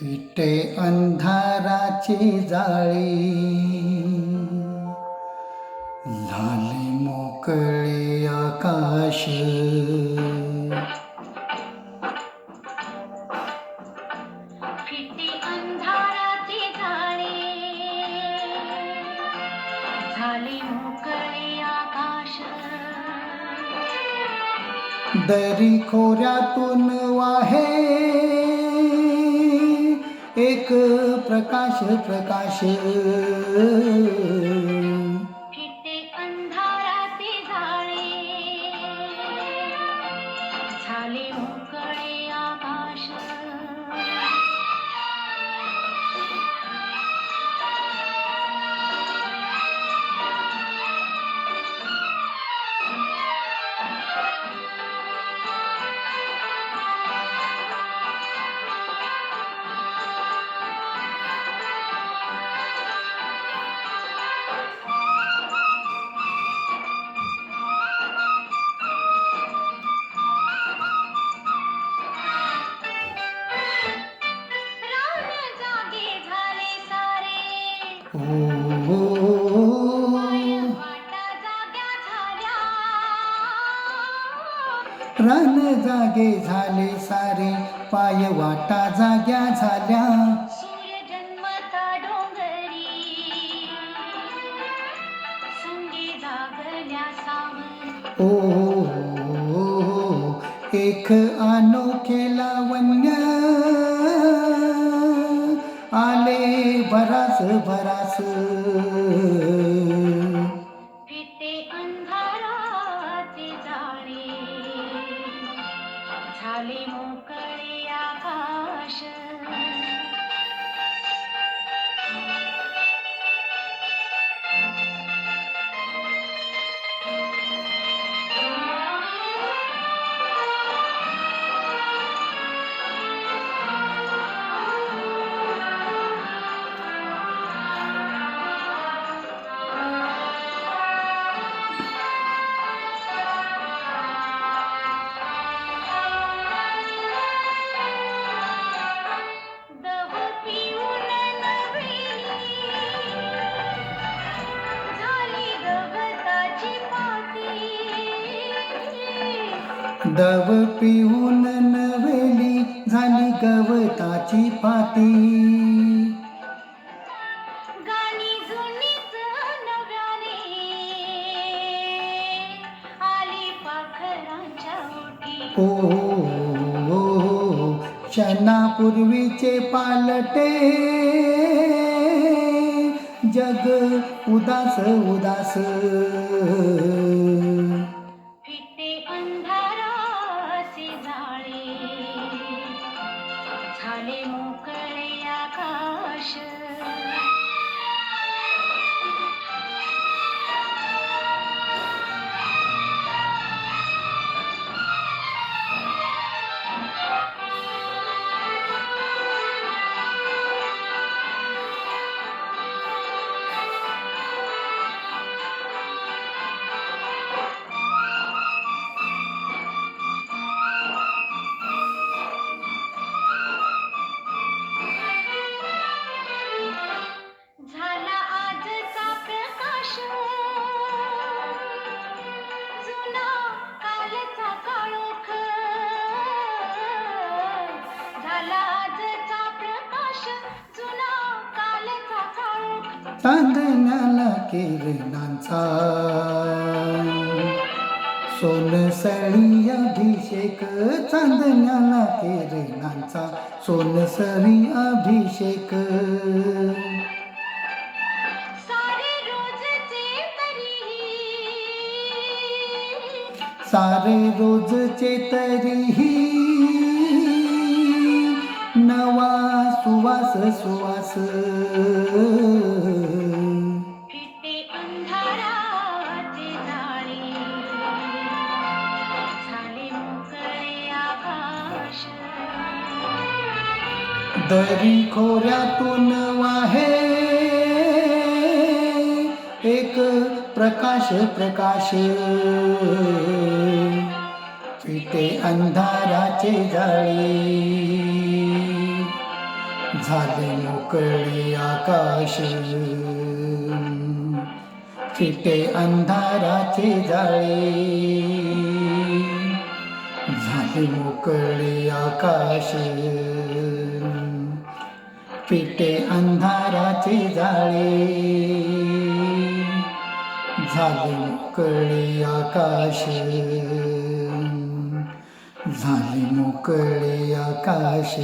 फिटे अंधाराची जाळी. झाली मोकळे आकाश. दरी खोऱ्यातून वाहे. एक प्रकाश प्रकाश. रान जागे झाले सारे पाय वाटा जाग्या झाल्या. जागल्या सावर ओ एक अनोखे भरास दव पिऊन नवेली झाली गवताची पाती. पाखरांच्या ओटी. ओ क्षणापूर्वीचे पालटे. जग उदास उदास. झाले मोकळे आकाश। किरणांचा सोनसळी अभिषेक चांदण्याला किरणांचा सोनसळी अभिषेक. सारे रोजचे तरीही. नवा सुवास सुवास. दरी खोऱ्यातून वाहे. एक प्रकाश प्रकाश. फिटे अंधाराचे जाळे. झाले मोकळे आकाश. फिटे अंधाराचे जाळे. झाले मोकळे आकाश. पिटे अंधाराची जाळी. झाली मोकळे आकाश. झाली मोकळे आकाश.